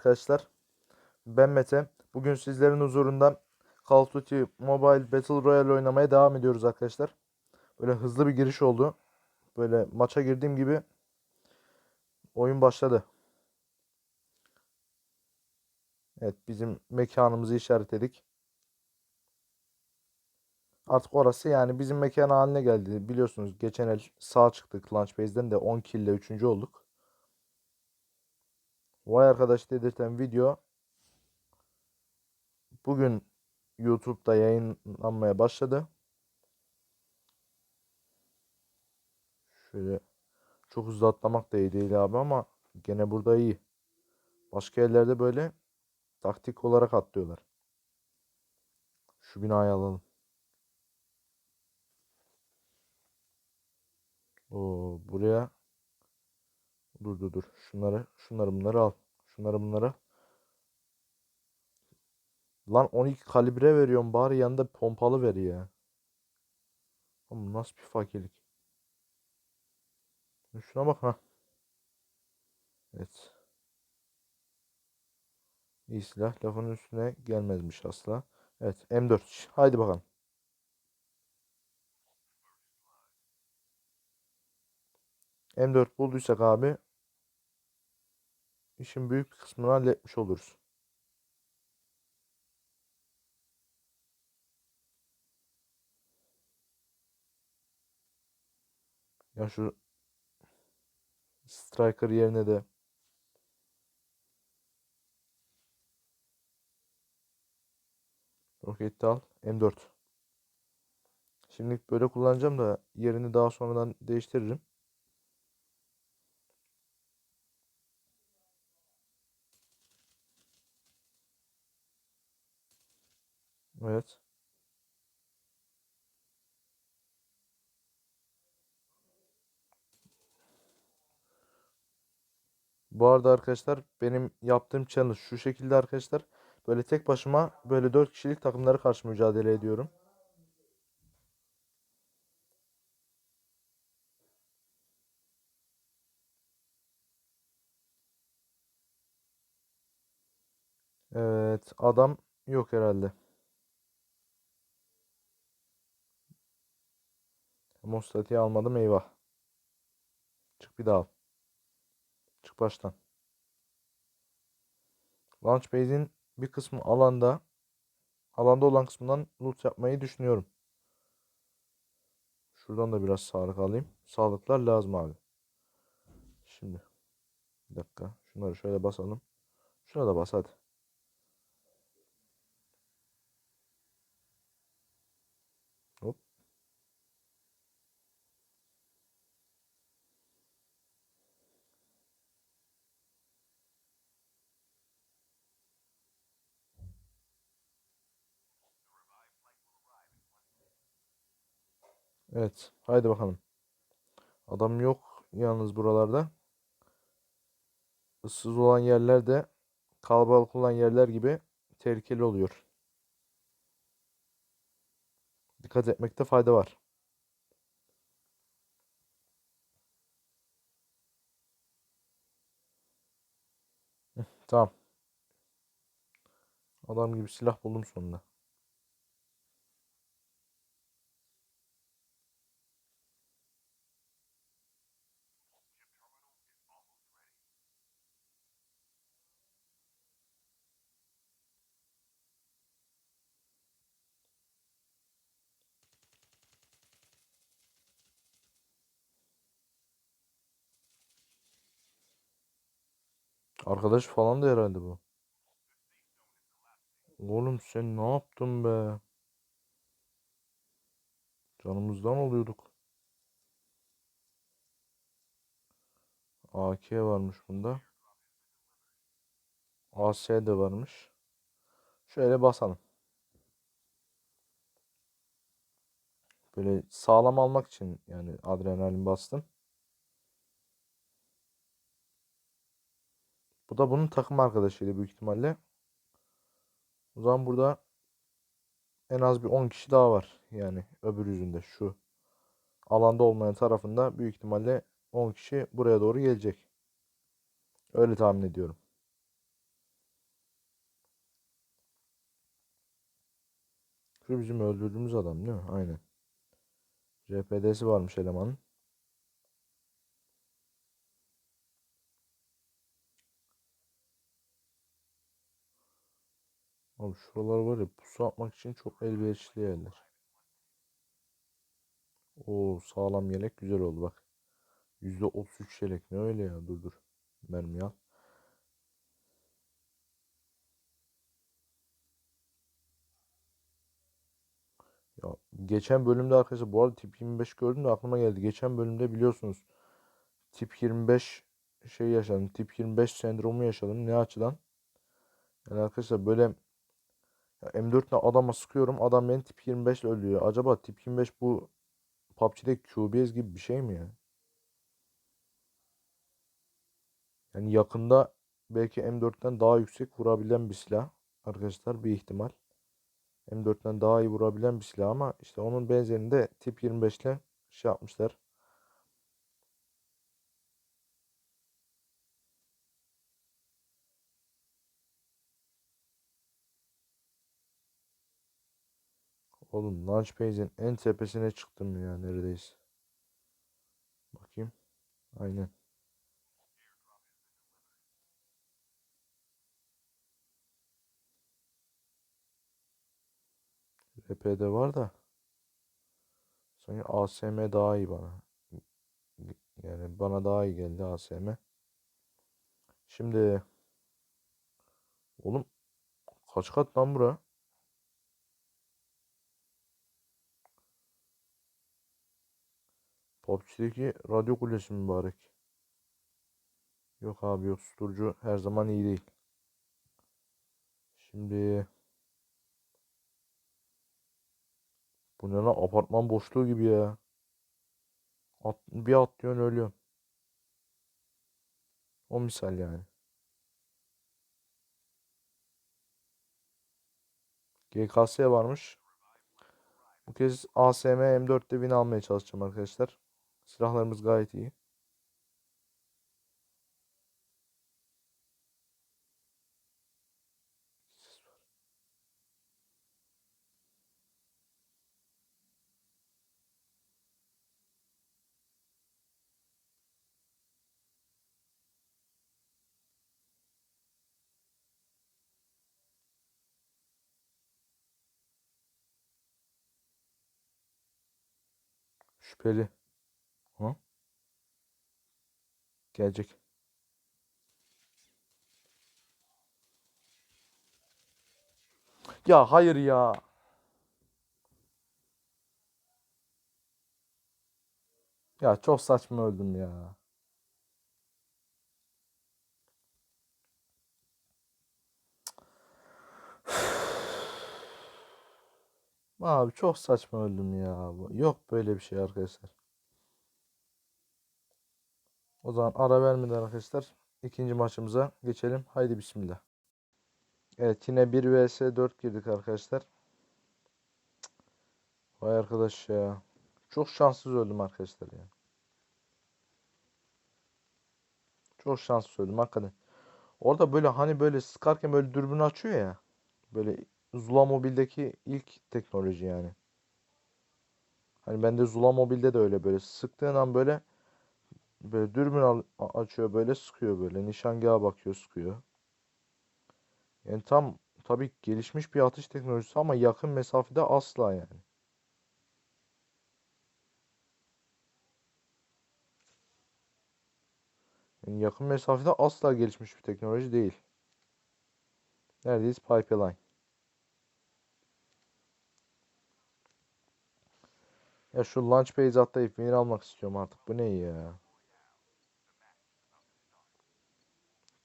arkadaşlar. Ben Mete. Bugün sizlerin huzurunda Call of Duty Mobile Battle Royale oynamaya devam ediyoruz arkadaşlar. Böyle hızlı bir giriş oldu. Böyle maça girdiğim gibi oyun başladı. Evet bizim mekanımızı işaretledik. Artık orası yani bizim mekan haline geldi. Biliyorsunuz geçen el sağ çıktık Launch Base'den de 10 kill ile 3. olduk. Vay arkadaş dedirten video bugün YouTube'da yayınlanmaya başladı. Şöyle çok hızlı atlamak da iyi değil abi ama gene burada iyi. Başka yerlerde böyle taktik olarak atlıyorlar. Şu binayı alalım. Oo, buraya dur dur dur. Şunları şunları bunları al. Şunları bunları. Lan 12 kalibre veriyorum bari yanında pompalı ver ya. Oğlum nasıl bir fakirlik. Şuna bak ha. Evet. İyi silah lafın üstüne gelmezmiş asla. Evet M4. Haydi bakalım. M4 bulduysak abi işin büyük bir kısmını halletmiş oluruz. Ya şu Striker yerine de Roketi al. M4. Şimdilik böyle kullanacağım da yerini daha sonradan değiştiririm. Evet. Bu arada arkadaşlar benim yaptığım challenge şu şekilde arkadaşlar. Böyle tek başıma böyle 4 kişilik takımları karşı mücadele ediyorum. Evet adam yok herhalde. Mostati'yi almadım eyvah. Çık bir daha al. Çık baştan. Launch base'in bir kısmı alanda. Alanda olan kısmından loot yapmayı düşünüyorum. Şuradan da biraz sağlık alayım. Sağlıklar lazım abi. Şimdi. Bir dakika. Şunları şöyle basalım. Şuna da bas hadi. Evet. Haydi bakalım. Adam yok yalnız buralarda. Issız olan yerler de kalabalık olan yerler gibi tehlikeli oluyor. Dikkat etmekte fayda var. Tamam. Adam gibi silah buldum sonunda. Arkadaş falan da herhalde bu. Oğlum sen ne yaptın be? Canımızdan oluyorduk. AK varmış bunda. AS de varmış. Şöyle basalım. Böyle sağlam almak için yani adrenalin bastım. Bu da bunun takım arkadaşıydı büyük ihtimalle. O zaman burada en az bir 10 kişi daha var. Yani öbür yüzünde şu alanda olmayan tarafında büyük ihtimalle 10 kişi buraya doğru gelecek. Öyle tahmin ediyorum. Şu bizim öldürdüğümüz adam değil mi? Aynen. RPD'si varmış elemanın. Abi şuralar var ya pusu atmak için çok elverişli yerler. Oo sağlam yelek güzel oldu bak. %33 yelek ne öyle ya dur dur. Mermi al. Ya geçen bölümde arkadaşlar bu arada tip 25 gördüm de aklıma geldi. Geçen bölümde biliyorsunuz tip 25 şey yaşadım. Tip 25 sendromu yaşadım. Ne açıdan? Yani arkadaşlar böyle ya M4 ile adama sıkıyorum. Adam beni tip 25 ile öldürüyor. Acaba tip 25 bu PUBG'de QBS gibi bir şey mi ya? Yani yakında belki M4'ten daha yüksek vurabilen bir silah. Arkadaşlar bir ihtimal. M4'ten daha iyi vurabilen bir silah ama işte onun benzerini de tip 25 ile şey yapmışlar. Oğlum Launchpade'in en tepesine çıktım ya neredeyse. Bakayım. Aynen. RP'de var da sanki ASM daha iyi bana. Yani bana daha iyi geldi ASM. Şimdi oğlum kaç kat lan bura? PUBG'deki radyo kulesi mübarek. Yok abi yok susturucu her zaman iyi değil. Şimdi bu ne lan apartman boşluğu gibi ya. At, bir atlıyorsun ölüyorsun. O misal yani. GKS varmış. Bu kez ASM M4'te win almaya çalışacağım arkadaşlar. Silahlarımız gayet iyi. Şüpheli. Ha? Gelecek. Ya hayır ya. Ya çok saçma öldüm ya. Abi çok saçma öldüm ya. Yok böyle bir şey arkadaşlar. O zaman ara vermeden arkadaşlar ikinci maçımıza geçelim. Haydi bismillah. Evet yine 1 vs 4 girdik arkadaşlar. Vay arkadaş ya. Çok şanssız öldüm arkadaşlar ya. Çok şanssız öldüm hakikaten. Orada böyle hani böyle sıkarken böyle dürbün açıyor ya. Böyle Zula Mobil'deki ilk teknoloji yani. Hani bende Zula Mobil'de de öyle böyle sıktığın an böyle böyle dürbün al, açıyor böyle sıkıyor böyle nişangaha bakıyor sıkıyor. Yani tam tabii gelişmiş bir atış teknolojisi ama yakın mesafede asla yani. Yani yakın mesafede asla gelişmiş bir teknoloji değil. Neredeyiz? Pipeline. Ya şu launch base atlayıp win almak istiyorum artık. Bu ne ya?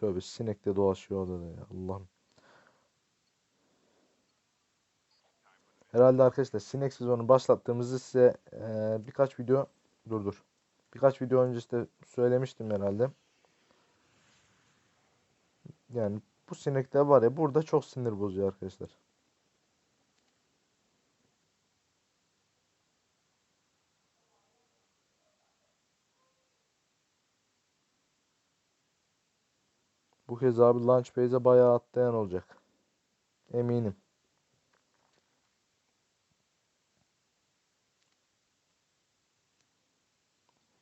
Tövbe sinek de dolaşıyor odada ya. Allah'ım. Herhalde arkadaşlar sinek sezonu başlattığımızda size e, birkaç video dur dur. Birkaç video öncesinde söylemiştim herhalde. Yani bu sinekler var ya burada çok sinir bozuyor arkadaşlar. kez abi launch base'e bayağı atlayan olacak. Eminim.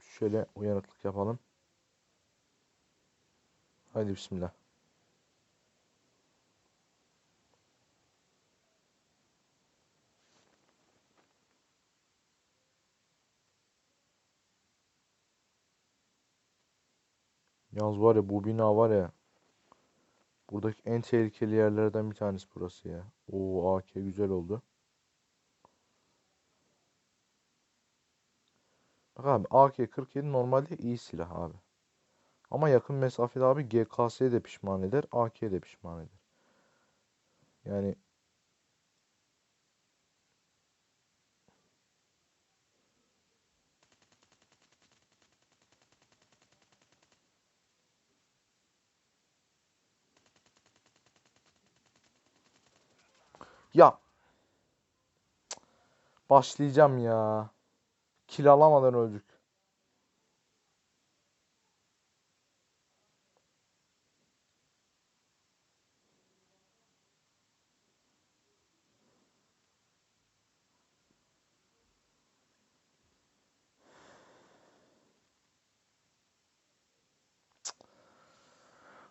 Şöyle uyanıklık yapalım. Haydi bismillah. Yalnız var ya bu bina var ya Buradaki en tehlikeli yerlerden bir tanesi burası ya. Oo AK güzel oldu. Bak abi AK-47 normalde iyi silah abi. Ama yakın mesafede abi GKS'ye de pişman eder, AK'ye de pişman eder. Yani ya başlayacağım ya. Kill alamadan öldük.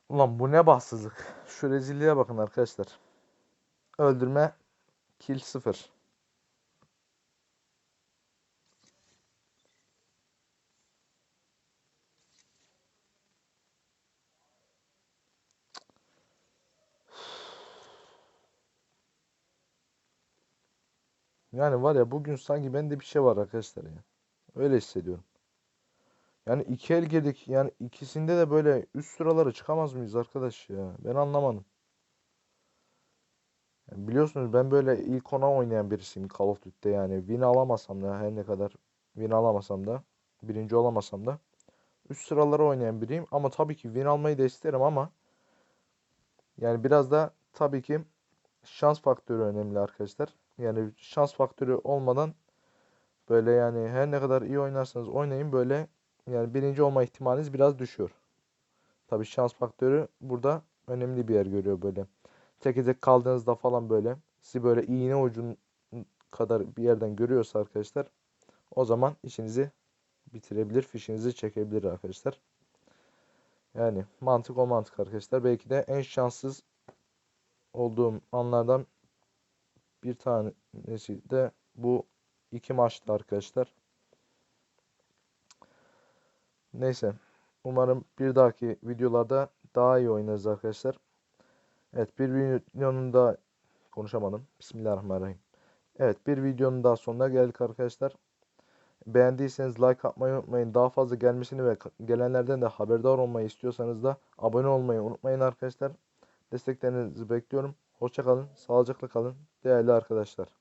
Ulan bu ne bahtsızlık. Şu rezilliğe bakın arkadaşlar. Öldürme kill 0. Yani var ya bugün sanki bende bir şey var arkadaşlar ya. Öyle hissediyorum. Yani iki el girdik. Yani ikisinde de böyle üst sıralara çıkamaz mıyız arkadaş ya? Ben anlamadım. Biliyorsunuz ben böyle ilk ona oynayan birisiyim Call of Duty'de yani. Win alamasam da her ne kadar win alamasam da birinci olamasam da üst sıralara oynayan biriyim. Ama tabii ki win almayı da isterim ama yani biraz da tabii ki şans faktörü önemli arkadaşlar. Yani şans faktörü olmadan böyle yani her ne kadar iyi oynarsanız oynayın böyle yani birinci olma ihtimaliniz biraz düşüyor. Tabii şans faktörü burada önemli bir yer görüyor böyle. Teke tek kaldığınızda falan böyle sizi böyle iğne ucun kadar bir yerden görüyorsa arkadaşlar o zaman işinizi bitirebilir, fişinizi çekebilir arkadaşlar. Yani mantık o mantık arkadaşlar. Belki de en şanssız olduğum anlardan bir tanesi de bu iki maçtı arkadaşlar. Neyse. Umarım bir dahaki videolarda daha iyi oynarız arkadaşlar. Evet bir videonun da konuşamadım. Bismillahirrahmanirrahim. Evet bir videonun daha sonuna geldik arkadaşlar. Beğendiyseniz like atmayı unutmayın. Daha fazla gelmesini ve gelenlerden de haberdar olmayı istiyorsanız da abone olmayı unutmayın arkadaşlar. Desteklerinizi bekliyorum. Hoşçakalın, sağlıcakla kalın değerli arkadaşlar.